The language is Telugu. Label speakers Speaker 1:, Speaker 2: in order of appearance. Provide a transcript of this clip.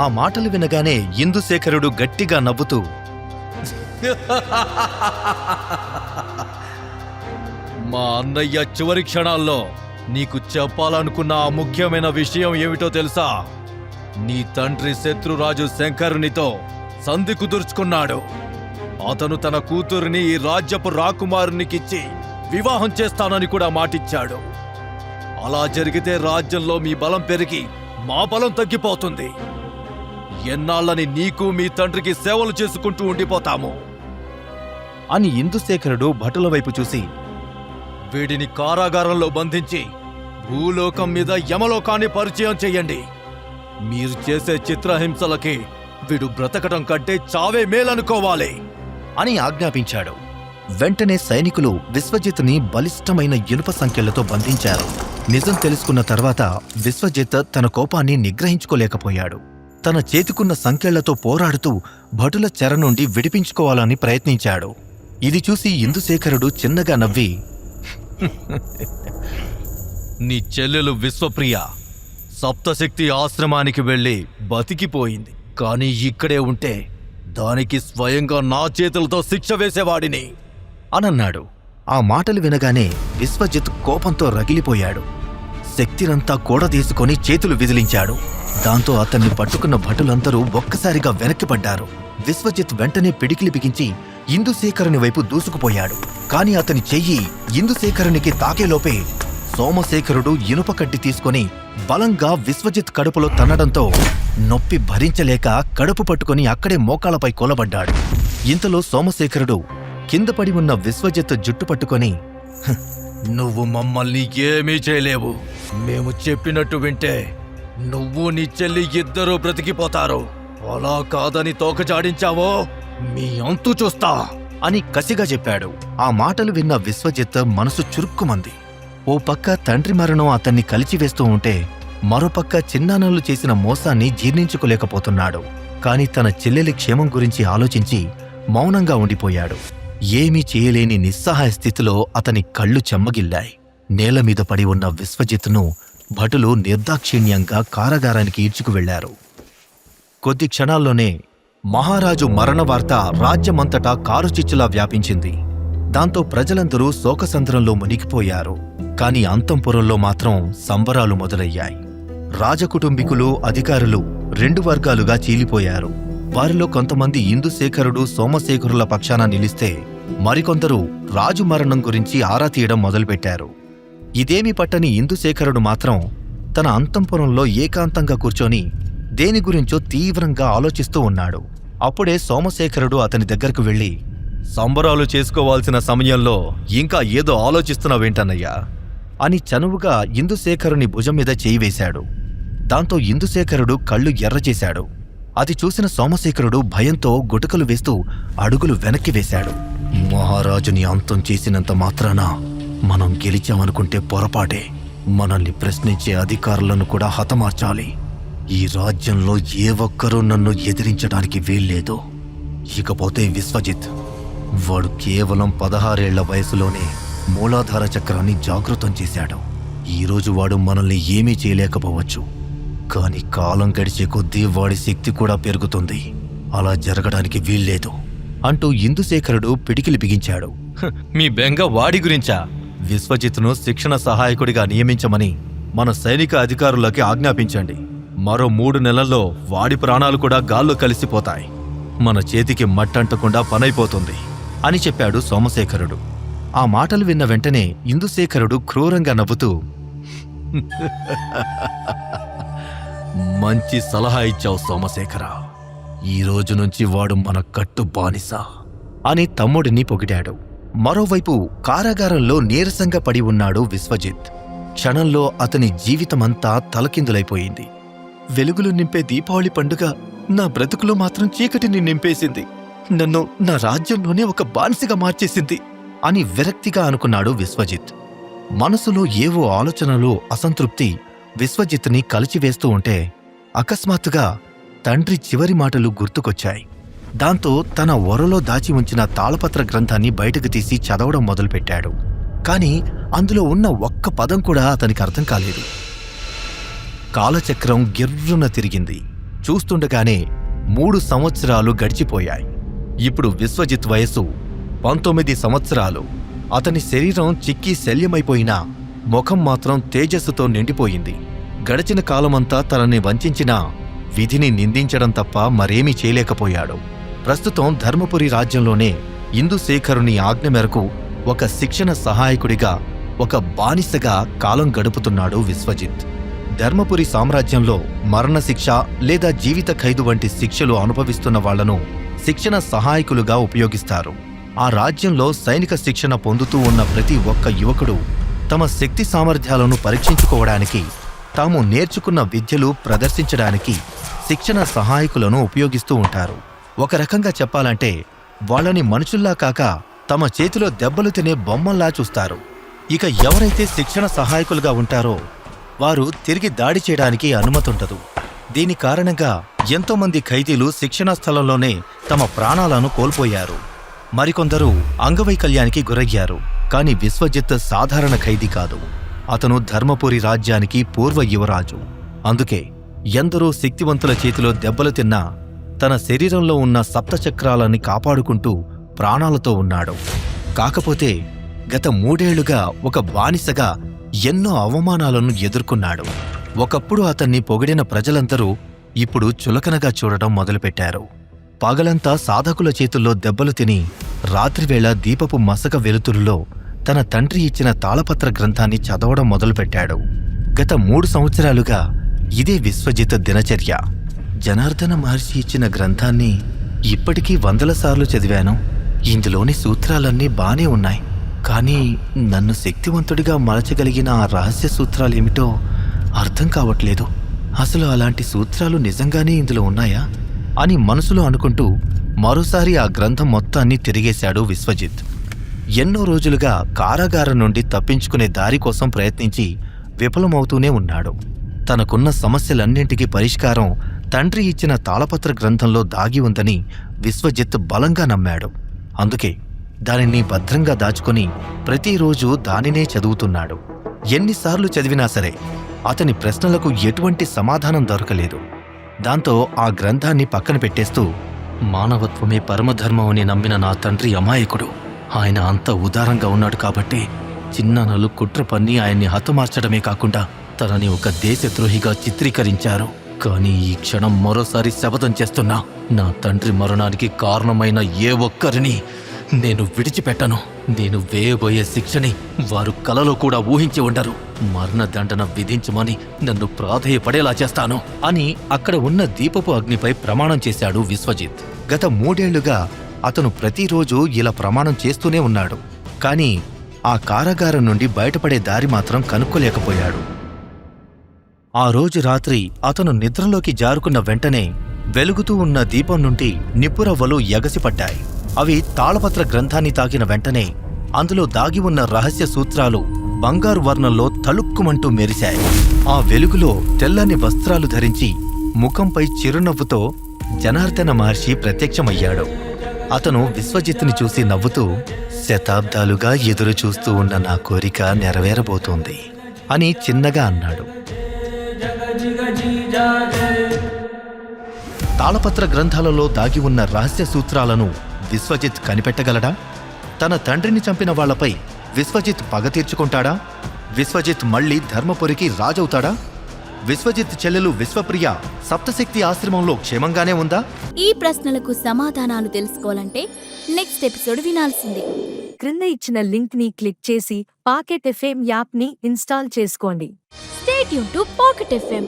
Speaker 1: ఆ మాటలు వినగానే ఇందుశేఖరుడు గట్టిగా నవ్వుతూ
Speaker 2: మా అన్నయ్య చివరి క్షణాల్లో నీకు చెప్పాలనుకున్న ఆ ముఖ్యమైన విషయం ఏమిటో తెలుసా? నీ తండ్రి శత్రురాజు శంకరునితో సంధి కుదుర్చుకున్నాడు. అతను తన కూతురిని ఈ రాజ్యపు రాకుమారునికిచ్చి వివాహం చేస్తానని కూడా మాటిచ్చాడు. అలా జరిగితే రాజ్యంలో మీ బలం పెరిగి మా బలం తగ్గిపోతుంది. ఎన్నాళ్ళని నీకు మీ తండ్రికి సేవలు చేసుకుంటూ ఉండిపోతాము.
Speaker 1: అని ఇందుశేఖరుడు భటుల వైపు చూసి
Speaker 2: వీడిని కారాగారంలో బంధించి భూలోకం మీద యమలోకాన్ని పరిచయం చెయ్యండి. మీరు చేసే చిత్రహింసలకి వీడు బ్రతకటం కంటే చావే మేలనుకోవాలి
Speaker 1: అని ఆజ్ఞాపించాడు. వెంటనే సైనికులు విశ్వజిత్ని బలిష్టమైన ఇనుప సంఖ్యలతో బంధించారు. నిజం తెలుసుకున్న తర్వాత విశ్వజిత్ తన కోపాన్ని నిగ్రహించుకోలేకపోయాడు. తన చేతికున్న సంఖ్యలతో పోరాడుతూ భటుల చెర నుండి విడిపించుకోవాలని ప్రయత్నించాడు. ఇది చూసి ఇందుశేఖరుడు చిన్నగా నవ్వి
Speaker 2: నీ చెల్లెలు విశ్వప్రియ సప్తశక్తి ఆశ్రమానికి వెళ్ళి బతికిపోయింది. కానీ ఇక్కడే ఉంటే దానికి స్వయంగా నా చేతులతో శిక్ష వేసేవాడిని.
Speaker 1: అనన్నాడు. ఆ మాటలు వినగానే విశ్వజిత్ కోపంతో రగిలిపోయాడు. శక్తినంతా కూడదీసుకొని చేతులు విదిలించాడు. దాంతో అతన్ని పట్టుకున్న భటులందరూ ఒక్కసారిగా వెనక్కిపడ్డారు విశ్వజిత్ వెంటనే పిడికిలి బిగించి ఇందుశేఖరుని వైపు దూసుకుపోయాడు. కాని అతని చెయ్యి ఇందుశేఖరునికి తాకేలోపే సోమశేఖరుడు ఇనుప కడ్డి తీసుకొని బలంగా విశ్వజిత్ కడుపులో తన్నడంతో నొప్పి భరించలేక కడుపు పట్టుకొని అక్కడే మోకాళ్ళపై కూలబడ్డాడు. ఇంతలో సోమశేఖరుడు కింద పడి ఉన్న విశ్వజిత్ జుట్టు పట్టుకొని
Speaker 2: నువ్వు మమ్మల్ని ఏమీ చేయలేవు. మేము చెప్పినట్టు వింటే నువ్వు నీ చెల్లి ఇద్దరూ బ్రతికిపోతారు. అలా కాదని తోకజాడించావో? మీ అంతు చూస్తా.
Speaker 1: అని కసిగా చెప్పాడు. ఆ మాటలు విన్న విశ్వజిత్ మనసు చురుక్కుమంది. ఓ పక్క తండ్రి మరణం అతన్ని కలిచివేస్తూ ఉంటే మరోపక్క చిన్నానలు చేసిన మోసాన్ని జీర్ణించుకోలేకపోతున్నాడు. కాని తన చెల్లెలి క్షేమం గురించి ఆలోచించి మౌనంగా ఉండిపోయాడు. ఏమీ చేయలేని నిస్సహాయ స్థితిలో అతని కళ్ళు చెమ్మగిల్లాయి. నేలమీద పడి ఉన్న విశ్వజిత్ను భటులు నిర్దాక్షిణ్యంగా కారాగారానికి ఈడ్చుకు వెళ్ళారు కొద్ది క్షణాల్లోనే మహారాజు మరణ వార్త రాజ్యమంతటా కారుచిచ్చులా వ్యాపించింది. దాంతో ప్రజలందరూ శోకసంద్రంలో మునిగిపోయారు. కాని అంతంపురంలో మాత్రం సంబరాలు మొదలయ్యాయి. రాజకుటుంబికులు అధికారులు రెండు వర్గాలుగా చీలిపోయారు. వారిలో కొంతమంది ఇందుశేఖరుడు సోమశేఖరుల పక్షాన నిలిస్తే మరికొందరు రాజు మరణం గురించి ఆరా తీయడం మొదలుపెట్టారు. ఇదేమి పట్టని ఇందుశేఖరుడు మాత్రం తన అంతంపురంలో ఏకాంతంగా కూర్చొని దేని గురించో తీవ్రంగా ఆలోచిస్తూ ఉన్నాడు. అప్పుడే సోమశేఖరుడు అతని దగ్గరకు వెళ్ళి
Speaker 2: సంబరాలు చేసుకోవాల్సిన సమయంలో ఇంకా ఏదో ఆలోచిస్తున్నావేంటన్నయ్యా
Speaker 1: అని చనువుగా ఇందుశేఖరుని భుజం మీద చేయి వేశాడు. దాంతో ఇందుశేఖరుడు కళ్ళు ఎర్రచేశాడు. అది చూసిన సోమశేఖరుడు భయంతో గుటకలు వేస్తూ అడుగులు వెనక్కి వేశాడు. మహారాజుని అంతం చేసినంత మాత్రాన? మనం గెలిచామనుకుంటే పొరపాటే. మనల్ని ప్రశ్నించే అధికారులను కూడా హతమార్చాలి. ఈ రాజ్యంలో ఏ ఒక్కరూ నన్ను ఎదిరించడానికి వీల్లేదు. ఇకపోతే విశ్వజిత్ వాడు కేవలం పదహారేళ్ళ వయసులోనే మూలాధార చక్రాన్ని జాగృతం చేశాడు. ఈరోజు వాడు మనల్ని ఏమీ చేయలేకపోవచ్చు. కానీ కాలం గడిచే కొద్దీ వాడి శక్తి కూడా పెరుగుతుంది. అలా జరగడానికి వీల్లేదు. అంటూ ఇందుశేఖరుడు పిడికిలి బిగించాడు.
Speaker 2: మీ బెంగ వాడి గురించా?
Speaker 1: విశ్వజిత్ను శిక్షణ సహాయకుడిగా నియమించమని
Speaker 2: మన సైనిక అధికారులకి ఆజ్ఞాపించండి. మరో మూడు నెలల్లో వాడి ప్రాణాలు కూడా గాల్లో కలిసిపోతాయి. మన చేతికి మట్టంటకుండా పనైపోతుంది
Speaker 1: అని చెప్పాడు సోమశేఖరుడు. ఆ మాటలు విన్న వెంటనే ఇందుశేఖరుడు క్రూరంగా నవ్వుతూ
Speaker 2: మంచి సలహా ఇచ్చావు సోమశేఖర. ఈ రోజు నుంచి వాడు మన కట్టు బానిస
Speaker 1: అని తమ్ముడిని పొగిడాడు. మరోవైపు కారాగారంలో నీరసంగా పడి ఉన్నాడు విశ్వజిత్. క్షణంలో అతని జీవితమంతా తలకిందులైపోయింది. వెలుగులు నింపే దీపావళి పండుగ నా బ్రతుకులో మాత్రం చీకటిని నింపేసింది. నన్ను నా రాజ్యంలోనే ఒక బానిసగా మార్చేసింది అని విరక్తిగా అనుకున్నాడు విశ్వజిత్. మనసులో ఏవో ఆలోచనలు అసంతృప్తి విశ్వజిత్ని కలిచివేస్తూ ఉంటే అకస్మాత్తుగా తండ్రి చివరి మాటలు గుర్తుకొచ్చాయి. దాంతో తన ఒరలో దాచి ఉంచిన తాళపత్ర గ్రంథాన్ని బయటకు తీసి చదవడం మొదలుపెట్టాడు. కాని అందులో ఉన్న ఒక్క పదం కూడా అతనికి అర్థం కాలేదు. కాలచక్రం గిర్రున తిరిగింది. చూస్తుండగానే మూడు సంవత్సరాలు గడిచిపోయాయి. ఇప్పుడు విశ్వజిత్ వయస్సు పంతొమ్మిది సంవత్సరాలు. అతని శరీరం చిక్కి శల్యమైపోయినా ముఖం మాత్రం తేజస్సుతో నిండిపోయింది. గడిచిన కాలమంతా తనని వంచిన విధిని నిందించడం తప్ప మరేమీ చేయలేకపోయాడు. ప్రస్తుతం ధర్మపురి రాజ్యంలోనే ఇందుశేఖరుని ఆజ్ఞ మేరకు ఒక శిక్షణ సహాయకుడిగా ఒక బానిసగా కాలం గడుపుతున్నాడు విశ్వజిత్. ధర్మపురి సామ్రాజ్యంలో మరణశిక్ష లేదా జీవిత ఖైదు వంటి శిక్షలు అనుభవిస్తున్న వాళ్ళను శిక్షణ సహాయకులుగా ఉపయోగిస్తారు. ఆ రాజ్యంలో సైనిక శిక్షణ పొందుతూ ఉన్న ప్రతి ఒక్క యువకుడు తమ శక్తి సామర్థ్యాలను పరీక్షించుకోవడానికి తాము నేర్చుకున్న విద్యలు ప్రదర్శించడానికి శిక్షణ సహాయకులను ఉపయోగిస్తూ ఉంటారు. ఒక రకంగా చెప్పాలంటే వాళ్ళని మనుషుల్లా కాక తమ చేతిలో దెబ్బలు తినే బొమ్మల్లా చూస్తారు. ఇక ఎవరైతే శిక్షణ సహాయకులుగా ఉంటారో వారు తిరిగి దాడి చేయడానికి అనుమతుండదు. దీని కారణంగా ఎంతోమంది ఖైదీలు శిక్షణా స్థలంలోనే తమ ప్రాణాలను కోల్పోయారు. మరికొందరు అంగవైకల్యానికి గురయ్యారు. కాని విశ్వజిత్ సాధారణ ఖైదీ కాదు. అతను ధర్మపురి రాజ్యానికి పూర్వ యువరాజు. అందుకే ఎందరో శక్తివంతుల చేతిలో దెబ్బలు తిన్నా తన శరీరంలో ఉన్న సప్తచక్రాలని కాపాడుకుంటూ ప్రాణాలతో ఉన్నాడు. కాకపోతే గత మూడేళ్ళుగా ఒక బానిసగా ఎన్నో అవమానాలను ఎదుర్కొన్నాడు. ఒకప్పుడు అతన్ని పొగిడిన ప్రజలందరూ ఇప్పుడు చులకనగా చూడడం మొదలుపెట్టారు. పగలంతా సాధకుల చేతుల్లో దెబ్బలు తిని రాత్రివేళ దీపపు మసక వెలుతురులో తన తండ్రి ఇచ్చిన తాళపత్ర గ్రంథాన్ని చదవడం మొదలుపెట్టాడు. గత మూడు సంవత్సరాలుగా ఇదే విశ్వజిత్ దినచర్య. జనార్దన మహర్షి ఇచ్చిన గ్రంథాన్ని ఇప్పటికీ వందల సార్లు చదివాను. ఇందులోని సూత్రాలన్నీ బానే ఉన్నాయి. కానీ నన్ను శక్తివంతుడిగా మలచగలిగిన ఆ రహస్య సూత్రాలేమిటో అర్థం కావట్లేదు. అసలు అలాంటి సూత్రాలు నిజంగానే ఇందులో ఉన్నాయా? అని మనసులో అనుకుంటూ మరోసారి ఆ గ్రంథం మొత్తాన్ని తిరిగేశాడు విశ్వజిత్. ఎన్నో రోజులుగా కారాగారం నుండి తప్పించుకునే దారి కోసం ప్రయత్నించి విఫలమవుతూనే ఉన్నాడు. తనకున్న సమస్యలన్నింటికీ పరిష్కారం తండ్రి ఇచ్చిన తాళపత్ర గ్రంథంలో దాగి ఉందని విశ్వజిత్ బలంగా నమ్మాడు. అందుకే దానిని భద్రంగా దాచుకొని ప్రతిరోజు దానినే చదువుతున్నాడు. ఎన్నిసార్లు చదివినా సరే అతని ప్రశ్నలకు ఎటువంటి సమాధానం దొరకలేదు. దాంతో ఆ గ్రంథాన్ని పక్కన పెట్టేస్తూ మానవత్వమే పరమధర్మం అని నమ్మిన నా తండ్రి అమాయకుడు. ఆయన అంత ఉదారంగా ఉన్నాడు కాబట్టి చిన్నానలు కుట్ర పన్ని ఆయన్ని హతమార్చడమే కాకుండా తనని ఒక దేశద్రోహిగా చిత్రీకరించారు. కానీ ఈ క్షణం మరోసారి శపథం చేస్తున్నా. నా తండ్రి మరణానికి కారణమైన ఏ ఒక్కరిని నేను విడిచిపెట్టను. నేను వేయబోయే శిక్షని వారు కలలో కూడా ఊహించి ఉండరు. మరణదండన విధించమని నన్ను ప్రాధేయపడేలా చేస్తాను అని అక్కడ ఉన్న దీపపు అగ్నిపై ప్రమాణం చేశాడు విశ్వజిత్. గత మూడేళ్ళుగా అతను ప్రతిరోజు ఇలా ప్రమాణం చేస్తూనే ఉన్నాడు. కానీ ఆ కారాగారం నుండి బయటపడే దారి మాత్రం కనుక్కోలేకపోయాడు. ఆ రోజు రాత్రి అతను నిద్రలోకి జారుకున్న వెంటనే వెలుగుతూ ఉన్న దీపం నుండి నిప్పురవ్వలు ఎగసిపడ్డాయి. అవి తాళపత్ర గ్రంథాన్ని తాకిన వెంటనే అందులో దాగి ఉన్న రహస్య సూత్రాలు బంగారు వర్ణంలో తళుక్కుమంటూ మెరిశాయి. ఆ వెలుగులో తెల్లని వస్త్రాలు ధరించి ముఖంపై చిరునవ్వుతో జనార్దన మహర్షి ప్రత్యక్షమయ్యాడు. అతను విశ్వజిత్తుని చూసి నవ్వుతూ శతాబ్దాలుగా ఎదురుచూస్తూ ఉన్న నా కోరిక నెరవేరబోతోంది అని చిన్నగా అన్నాడు. తాళపత్ర గ్రంథాలలో దాగి ఉన్న రహస్య సూత్రాలను విశ్వజిత్ కనిపెట్టగలడా? తన తండ్రిని చంపిన వాళ్ళపై విశ్వజిత్ పగ తీర్చుకుంటాడా? విశ్వజిత్ మళ్ళీ ధర్మపురికి రాజవుతాడా? విశ్వజిత్ చెల్లెలు విశ్వప్రియ సప్తశక్తి ఆశ్రమంలో క్షేమంగానే ఉందా?
Speaker 3: ఈ ప్రశ్నలకు సమాధానాలు తెలుసుకోవాలంటే నెక్స్ట్ ఎపిసోడ్ వినాల్సిందే.
Speaker 4: క్రింద ఇచ్చిన లింక్ని క్లిక్ చేసి పాకెట్ ఎఫ్ఎం యాప్ని ఇన్స్టాల్ చేసుకోండి.
Speaker 3: స్టేట్ యూన్ టు పాకెట్ ఎఫ్ఎం